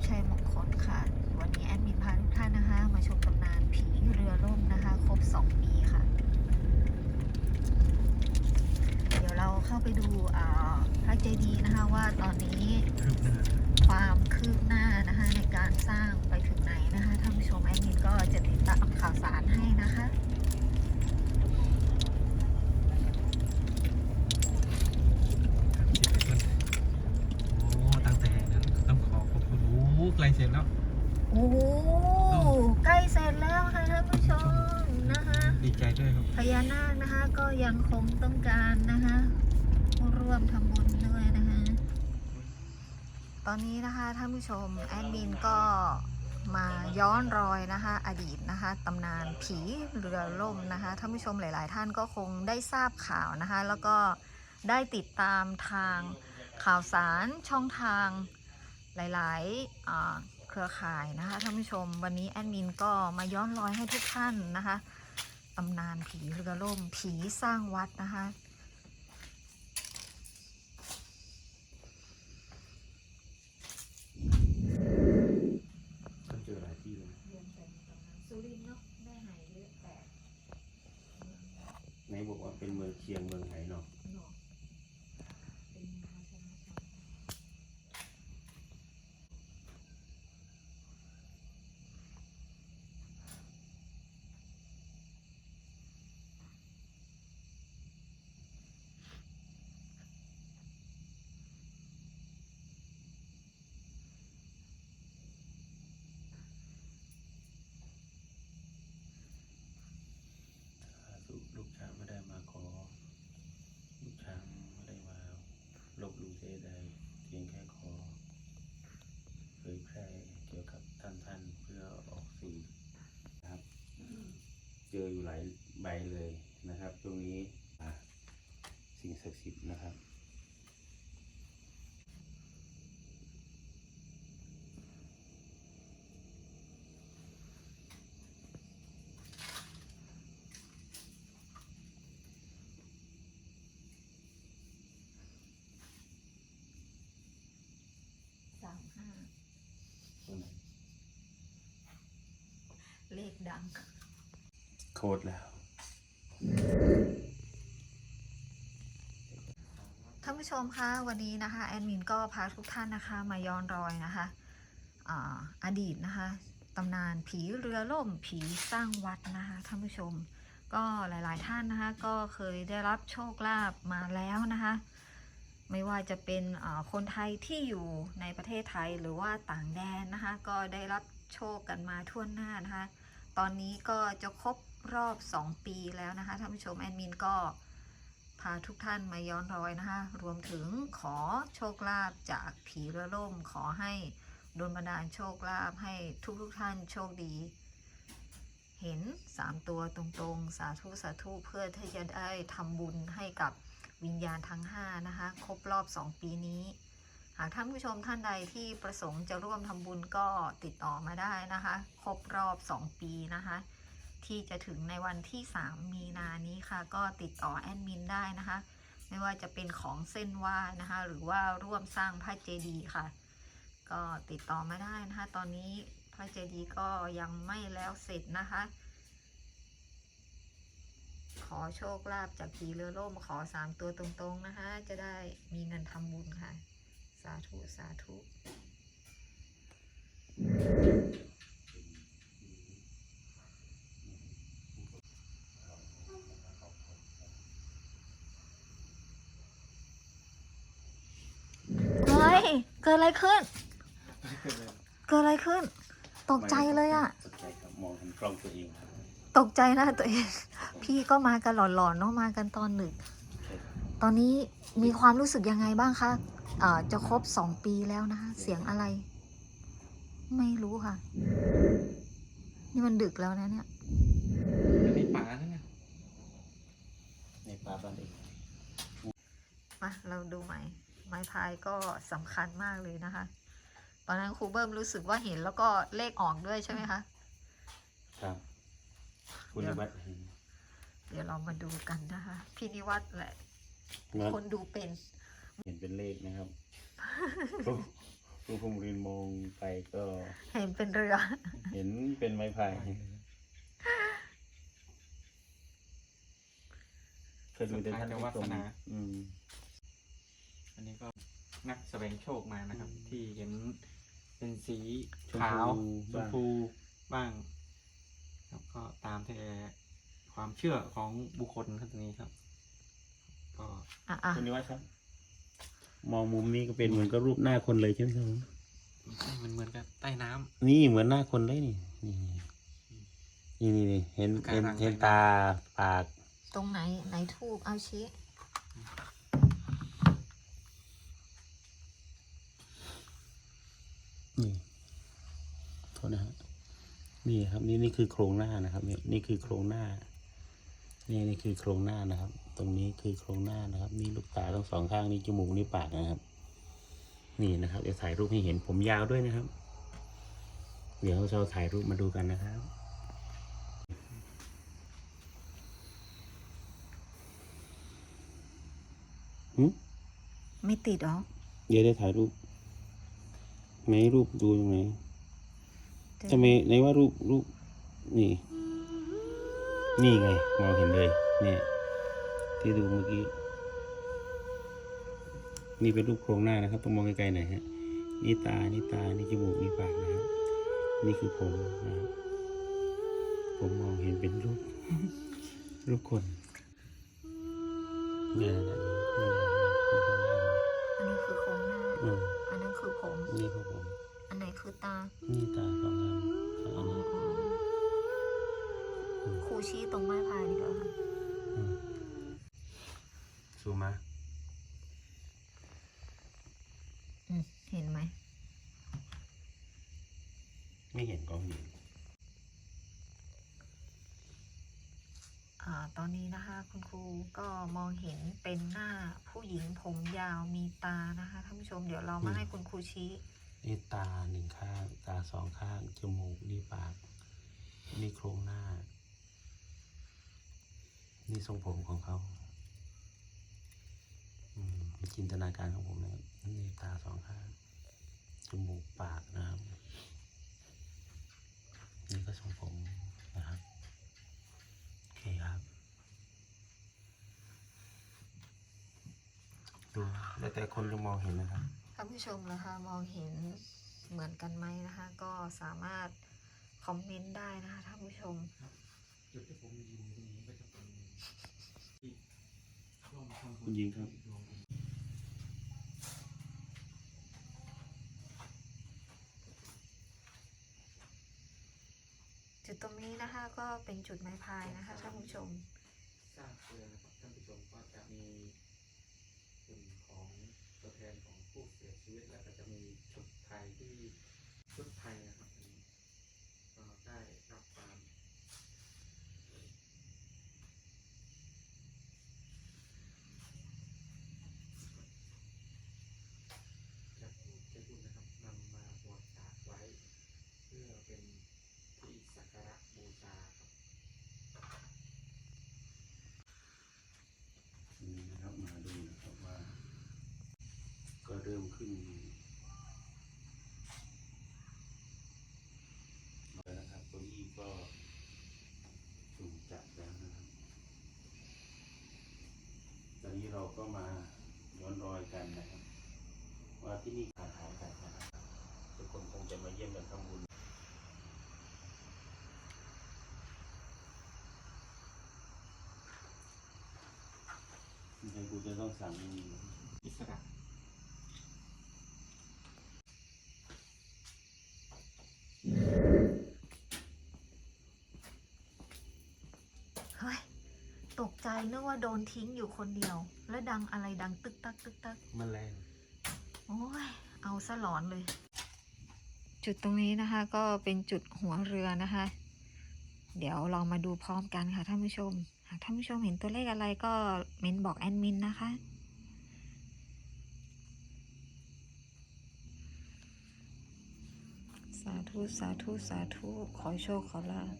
พชัยมงคลค่ะ วันนี้แอดมินพาทุกท่านนะคะ มาชมตำนานผีเรือล่มนะคะ ครบ 2 ปีค่ะ เดี๋ยวเราเข้าไปดูอ่าพระเจดีย์นะคะว่าตอนนี้ความคืบหน้านะคะในการสร้างไปถึงไหนนะคะท่านผู้ชมแอดมินก็จะติดตามข่าวสารให้นะคะ โอ้ตั้งแต่นั้นต้องขอขอบคุณโอ้ไกลเสร็จแล้ว โอ้โหใกล้เสร็จแล้วค่ะท่านผู้ชมนะคะ ดีใจด้วยครับพญานาคนะคะ ก็ยังคงต้องการนะคะร่วมทำบุญด้วยนะคะ ตอนนี้นะคะท่านผู้ชมแอดมินก็มาย้อนรอยนะคะอดีตนะคะตำนานผีเรือล่มนะคะท่านผู้ชมหลาย ๆ ท่านก็คงได้ทราบข่าวนะคะ แล้วก็ได้ติดตามทางข่าวสารช่องทางหลายๆเครือข่ายนะคะท่านผู้ชมวันนี้แอดมินก็มาย้อนรอยให้ทุกท่านนะคะ ตำนานผีเรือล่มผีสร้างวัดนะคะ เจอหลายที่เลย สุรินทร์เนาะได้หายเยอะแต่ ไหนบอกว่าเป็นเมืองเชียงเมืองไหเนาะ หนอกเป็นมหาชนชนสาธุ ลูกช้างไม่ได้มาขอ ลูกช้างไม่ได้มาลบลู่ใดๆเพียงแค่ขอเผยแพร่เกี่ยวกับท่านท่านๆเพื่อออกสื่อนะครับ เจออยู่หลายใบเลยนะครับ ตรงนี้สิ่งศักดิ์สิทธิ์นะครับ สามห้า ตรงไหน เลขดัง โค้ดแล้ว ท่านผู้ชมคะวันนี้นะคะแอดมินก็พาทุกท่านนะคะมาย้อนรอยนะคะอ่าอดีตนะคะตำนานผีเรือล่มผีสร้างวัดนะคะท่านผู้ชม ก็หลาย ๆ ท่านนะคะก็เคยได้รับโชคลาภมาแล้วนะคะไม่ว่าจะเป็นอ่าคนไทยที่อยู่ในประเทศไทยหรือว่าต่างแดนนะคะ ก็ได้รับโชคกันมาทั่วหน้านะคะ ตอนนี้ก็จะครบรอบ 2 ปีแล้วนะคะท่านผู้ชมแอดมินก็พาทุกท่านมาย้อนรอยนะคะ รวมถึงขอโชคลาภจากผีรือล่ม ขอให้โดนบันดาลโชคลาภให้ทุกทุกท่านโชคดี เห็น 3 ตัวตรงๆ สาธุ สาธุ เพื่อที่จะได้ทำบุญให้กับวิญญาณทั้ง 5 นะคะ ครบรอบ 2 ปีนี้ ท่านผู้ชมท่านใดที่ประสงค์จะร่วมทำบุญก็ติดต่อมาได้นะคะ ครบรอบ 2 ปีนะคะ ที่จะถึงในวันที่ 3 มีนานี้ค่ะ ก็ติดต่อแอดมินได้นะคะ ไม่ว่าจะเป็นของเส้นไหว้นะคะ หรือว่าร่วมสร้างพระเจดีย์ค่ะ ก็ติดต่อมาได้นะคะ ตอนนี้พระเจดีย์ก็ยังไม่แล้วเสร็จนะคะ ขอโชคลาภจากผีเรือล่มขอสามตัวตรงๆนะคะ จะได้มีเงินทำบุญค่ะ สาธุสาธุเฮ้ยเกิดอะไรขึ้น เกิดอะไรขึ้น ตกใจเลยอะตกใจครับมองเห็นกล้องตัวเองครับตกใจนะตัวเอง พี่ก็มากันหลอนๆเนาะมากันตอนดึกใช่ครับตอนนี้มีความรู้สึกยังไงบ้างคะเอ่อ จะครบสองปีแล้วนะคะ เสียงอะไร ไม่รู้ค่ะ นี่มันดึกแล้วนะเนี่ยในป่านั่นไงในป่าบ้านเองมาเราดูใหม่ไม้พายก็สำคัญมากเลยนะคะ ตอนนั้นครูเบิ้มรู้สึกว่าเห็นแล้วก็เลขออกด้วยใช่ไหมคะ ครับ คุณนิวัฒน์เห็นเดี๋ยวเรามาดูกันนะคะ พี่นิวัฒน์แหละนะคนดูเป็น เห็นเป็นเลขนะครับผู้พงรินมองไปก็เห็นเป็นเรือ เห็นเป็นไม้พายเคยดูแต่ท่านผู้ชมอืมอันนี้ก็นักแสวงโชคมานะครับ ที่เห็นเป็นสีขาวชมพูบ้างครับก็ตามแต่ความเชื่อของบุคคลครับตรงนี้ครับ ก็อะอะคุณนิวัฒน์ครับ มองมุมนี้ก็เป็นเหมือนกับรูปหน้าคนเลยใช่ไหมครับผมไม่ใช่มันเหมือนกับใต้น้ำ นี่เหมือนหน้าคนเลยนี่ นี่นี่นี่เห็นเห็นกำลังเห็นตาปาก ตรงไหนไหนทูบเอาชี้นี่โทษนะฮะนี่ครับ นี่นี่คือโครงหน้านะครับ นี่นี่คือโครงหน้า นี่นี่คือโครงหน้านะครับ ตรงนี้คือโครงหน้านะครับ นี่ลูกตาทั้งสองข้างนี่จมูกนี่ปากนะครับ นี่นะครับเดี๋ยวถ่ายรูปให้เห็นผมยาวด้วยนะครับ เดี๋ยวเราถ่ายรูปมาดูกันนะครับหืมไม่ติดหรอ เดี๋ยวได้ถ่ายรูปไหนรูปดูยังไงเดี๋ยวทำไมไหนว่ารูปรูปนี่ นี่ไง มองเห็นเลยเนี่ยที่ดูเมื่อกี้ นี่เป็นรูปโครงหน้านะครับ ต้องมองไกลๆหน่อยฮะ นี่ตา นี่ตา นี่จมูก นี่ปากนะครับ นี่คือผมนะครับผมมองเห็นเป็นรูป รูปคนเนี่ยนะนี่นี่นี่คือโครงหน้าอันนี้คือโครงหน้าอืมอันนั้นคือผม นี่คือผม อันไหนคือตา นี่ตาสองอัน ชี้ตรงไม้พายดีกว่าค่ะอืมซูมมาอืมเห็นไหม ไม่เห็นกล้องอยู่อ่าตอนนี้นะคะ คุณครูก็มองเห็นเป็นหน้าผู้หญิงผมยาวมีตานะคะท่านผู้ชมเดี๋ยวเรามาให้คุณครูชี้นี่ตาหนึ่งข้าง ตาสองข้าง จมูกนี่ปาก นี่โครงหน้า นี่ทรงผมของเขาอืมจินตนาการของผมนะครับนี่ตาสองข้างจมูกปากนะครับ นี่ก็ทรงผมนะครับ โอเคครับดูแล้วแต่คนจะมองเห็นนะครับ ท่านผู้ชมนะคะมองเห็นเหมือนกันไหมนะคะ ก็สามารถคอมเมนต์ได้นะคะท่านผู้ชม จุดที่ผมยืนอยู่ตรงนี้ก็จะเป็นที่ร่วมทำบุญ คุณหญิงครับ จุดตรงนี้นะคะก็เป็นจุดไม้พายนะคะท่านผู้ชมสร้างเรือนะครับท่านผู้ชมก็จะมีกลุ่มของตัวแทนของผู้เสียชีวิตแล้วก็จะมีชุดไทยที่ชุดไทยนะครับอันนี้ก็ได้รับความจากผู้ใจบุญนะครับนำมาบริจาคไว้ เพื่อเป็นที่สักการะ บูชาครับนี่นะครับมาดูนะครับว่า ก็เริ่มขึ้นแล้วนะครับเก้าอี้ก็ถูกจัดแล้วนะครับ ตอนนี้เราก็มาย้อนรอยกันนะครับ ว่าที่นี่ะต้องสั่งอิสระเฮ้ย ตกใจเนื่องว่าโดนทิ้งอยู่คนเดียว แล้วดังอะไรดังตึกตักตึกตักมแมลงโอ้ย เอาซะหลอนเลย จุดตรงนี้นะคะก็เป็นจุดหัวเรือนะคะ เดี๋ยวลองมาดูพร้อมกันค่ะท่านผู้ชมากท่านผู้ชมเห็นตัวเลขอะไรก็เมนบอกแอดมินนะคะ สาธุ สาธุ สาธุ ขอโชค ขอลาภ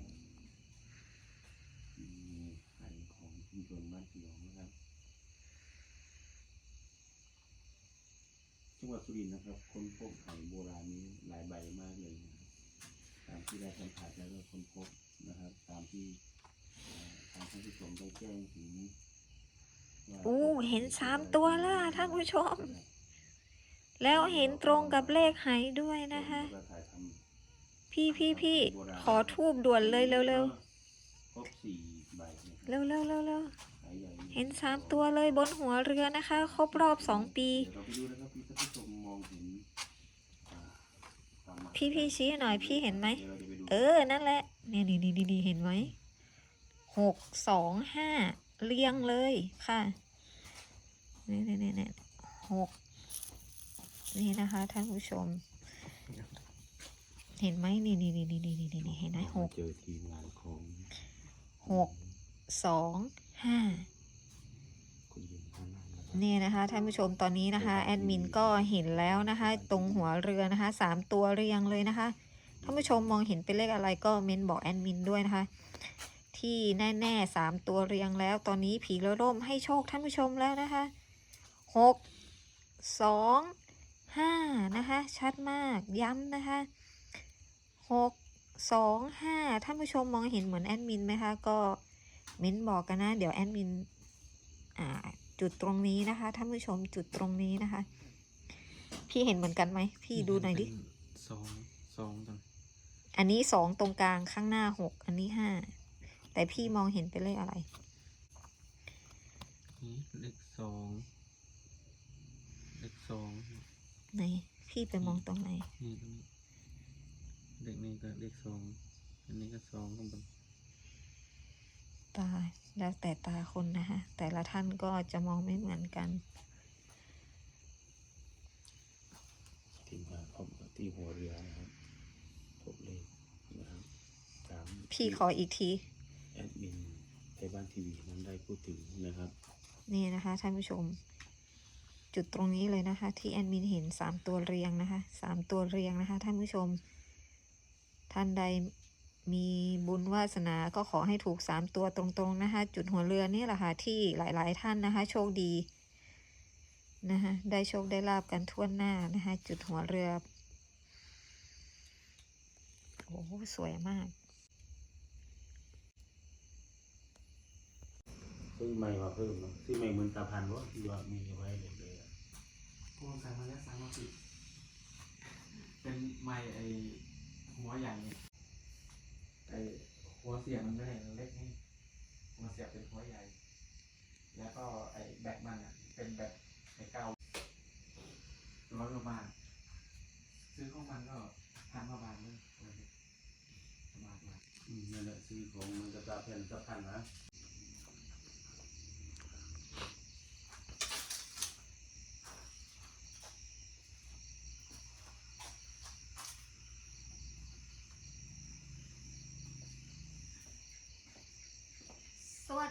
ชุมชนบ้านเขียวนะครับจังหวัดสุรินทร์นะครับ คนพบไหโบราณนี้หลายใบมากเลยนะครับตามที่ได้สัมผัสแล้วก็คนพบนะครับตามที่เอ่อทางท่านผู้ชมได้ แจ้งถึงว่าอู้เห็นสามตัวแล้วอะท่านผู้ชม แล้วเห็นตรงกับเลขไหด้วยนะคะแล้วก็ถ่ายทำพี่พี่พี่ขอทูบด่วนเลยเร็วเร็วครบสี่ใบนะครับเร็วเร็วเร็วเร็วสายใหญ่เห็นสามตัวเลยบนหัวเรือนะคะ ครบรอบสองปีเดี๋ยวเราไปดูนะครับพี่ท่านผู้ชมมองเห็นอ่าความหมายพี่พี่ชี้หน่อยพี่เห็นไหมดี๋ยวเราจะไปดูเออ นั่นแหละ เนี่ยนี่นี่นี่เห็นไหม หกสองห้าเรียงเลยค่ะนี่นี่นี่นี่หกนี่นะคะท่านผู้ชม เห็นไหมนี่นี่นี่นี่นี่นี่นี่เห็นไหมหกเจอทีมงานของหกสองห้าคุณยิงข้างหน้านะครับนี่นะคะท่านผู้ชมตอนนี้นะคะแอดมินก็เห็นแล้วนะคะ ตรงหัวเรือนะคะสามตัวเรียงเลยนะคะท่านผู้ชมมองเห็นเป็นเลขอะไรก็เมนบอกแอดมินด้วยนะคะ ที่แน่ๆสามตัวเรียงแล้ว ตอนนี้ผีเรือร่มให้โชคท่านผู้ชมแล้วนะคะหกสองห้านะคะ ชัดมากย้ำนะคะหกสองห้าท่านผู้ชมมองเห็นเหมือนแอดมินไหมคะก็เม้นบอกกันนะ เดี๋ยวแอดมินอ่าจุดตรงนี้นะคะท่านผู้ชมจุดตรงนี้นะคะ พี่เห็นเหมือนกันไหมพี่ดูหน่อยดิสองสองตรงอันนี้สองตรงกลางข้างหน้าหกอันนี้ห้า แต่พี่มองเห็นเป็นเลขอะไร นี้เลขสองเลขสองไหน พี่ไปมองตรงไหน นี่ตรงนี้เลขนี้ก็เลขสองอันนี้ก็สองข้างบนตาแล้วแต่ตาคนนะคะแต่ละท่านก็จะมองไม่เหมือนกัน ทีมงานพบกับที่หัวเรือนะครับพบเลขนะครับตามพี่ขออีกทีแอดมินไทยบ้านทีวีนั้นได้พูดถึงนะครับ นี่นะคะท่านผู้ชม จุดตรงนี้เลยนะคะ ที่แอดมินเห็นสามตัวเรียงนะคะสามตัวเรียงนะคะ ท่านผู้ชม ท่านใดมีบุญวาสนาก็ขอให้ถูกสามตัวตรงๆนะคะ จุดหัวเรือนี่แหละค่ะที่หลายๆท่านนะคะ โชคดีนะคะได้โชคได้ลาบกันทั่วหน้านะคะ จุดหัวเรือ โอ้สวยมาก ซื้อใหม่มาเพิ่มเนอะซื้อใหม่เหมือนตาพันวะที่ว่ามีอาไว้เลยเลยอะพวกสายมาแล้วสามมาสิเป็นไม้ไอหัวใหญ่เนี่ยไอหัวเสียบมันไม่ได้มันเล็กนี่หัวเสียบเป็นหัวใหญ่ แล้วก็ไอแบตมันอะเป็นแบบไอเก้าร้อยกว่าบาทซื้อของมันก็พันกว่าบาทเลยประมาณนั้นอืมนั่นแหละซื้อของมันจะตาแผ่นตาพันนะ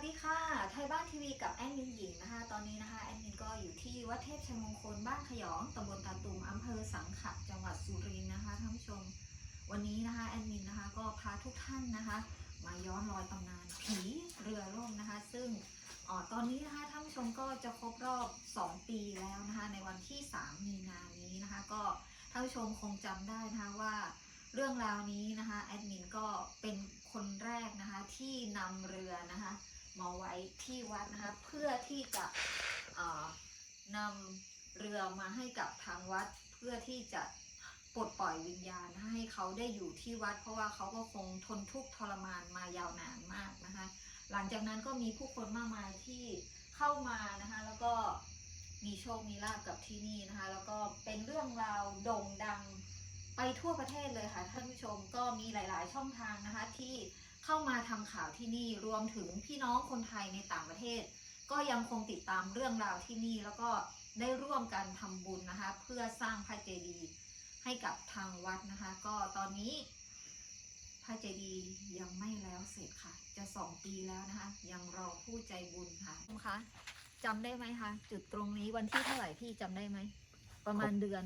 ดีค่ะ ไทยบ้านทีวีกับแอดมินหญิงนะคะ ตอนนี้นะคะแอดมินก็อยู่ที่วัดเทพชัยมงคลบ้านขยองตำบลตาตุมอำเภอสังขะจังหวัดสุรินทร์นะคะท่านผู้ชม วันนี้นะคะแอดมินนะคะก็พาทุกท่านนะคะ มาย้อนรอยตำนานผีเรือล่มนะคะ ซึ่งออตอนนี้นะคะท่านผู้ชมก็จะครบรอบ 2 ปีแล้วนะคะ ในวันที่ 3 มีนานี้นะคะ ก็ท่านผู้ชมคงจำได้นะคะว่าเรื่องราวนี้นะคะแอดมินก็เป็นคนแรกนะคะที่นำเรือนะคะ ไว้ที่วัดนะคะเพื่อที่จะนำเรือมาให้กับทางวัด เพื่อที่จะปลดปล่อยวิญญาณให้เขาได้อยู่ที่วัด เพราะว่าเขาก็คงทนทุกข์ทรมานมายาวนานมากนะคะหลังจากนั้นก็มีผู้คนมากมายที่เข้ามานะคะแล้วก็มีโชคมีลาบกับที่นี่นะคะแล้วก็เป็นเรื่องราวโด่งดังไปทั่วประเทศเลยค่ะท่านผู้ชมก็มีหลาย ๆ ช่องทางนะคะที่ เข้ามาทำข่าวที่นี่รวมถึงพี่น้องคนไทยในต่างประเทศ ก็ยังคงติดตามเรื่องราวที่นี่ แล้วก็ได้ร่วมกันทำบุญนะคะ เพื่อสร้างพระเจดีย์ให้กับทางวัดนะคะ ก็ตอนนี้พระเจดีย์ยังไม่แล้วเสร็จค่ะ จะสองปีแล้วนะคะ ยังรอผู้ใจบุญค่ะคุณคะจำได้ไหมคะจุดตรงนี้วันที่เท่าไหร่พี่จำได้ไหมประมาณเดือน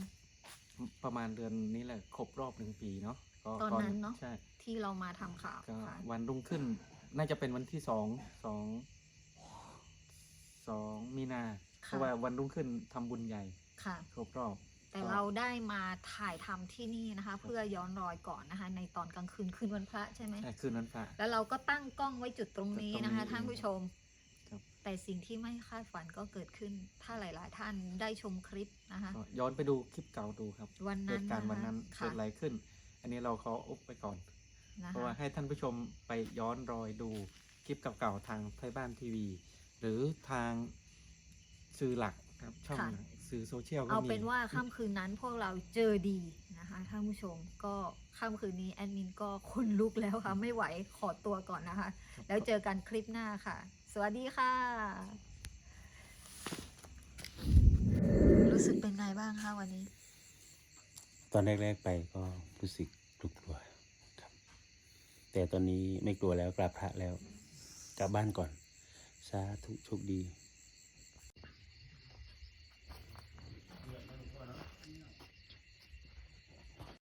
ประมาณเดือนนี้แหละครบรอบหนึ่งปีเนาะก็ตอนนั้นเนอะใช่ ที่เรามาทำข่าวก็ค่ะ วันรุ่งขึ้น น่าจะเป็นวันที่สองสองสองมีนาเพค่ะ ราะว่าวันรุ่งขึ้นทำบุญใหญ่ค่ะ ครบรอบ แต่เราได้มาถ่ายทำที่นี่นะคะ เพื่อย้อนรอยก่อนนะคะ ในตอนกลางคืนคืนวันพระใช่ไหมใช่คืนนั้นพระ แล้วเราก็ตั้งกล้องไว้จุดตรงนี้นะคะจุดตรงนี้ท่านผู้ชม ครับ แต่สิ่งที่ไม่คาดฝันก็เกิดขึ้น ถ้าหลาย ๆ ท่านได้ชมคลิปนะคะ ก็ย้อนไปดูคลิปเก่าดูครับวันเหนั้นตุการณ์วันนั้นะคะเกิดอะไรขึ้น อันนี้เราขออุบไปก่อนนะ เพคะราะว่าให้ท่านผู้ชมไปย้อนรอยดูคลิปเก่าๆทางไทยบ้านทีวี หรือทางสื่อหลักครับช่องสื่อโซเชียลก็เอามีเป็นว่าค่ำคืนนั้นพวกเราเจอดีนะคะท่านผู้ชมก็ค่ำคืนนี้แอดมินก็คนลุกแล้วค่ะไม่ไหวขอตัวก่อนนะคะ แล้วเจอกันคลิปหน้าค่ะ สวัสดีค่ะ รู้สึกเป็นไงบ้างคะวันนี้ ตอนแรก ๆ ไปก็รู้สึกกลัวๆครับ แต่ตอนนี้ไม่กลัวแล้วกราบพระแล้ว กลับบ้านก่อน สาธุโชคดี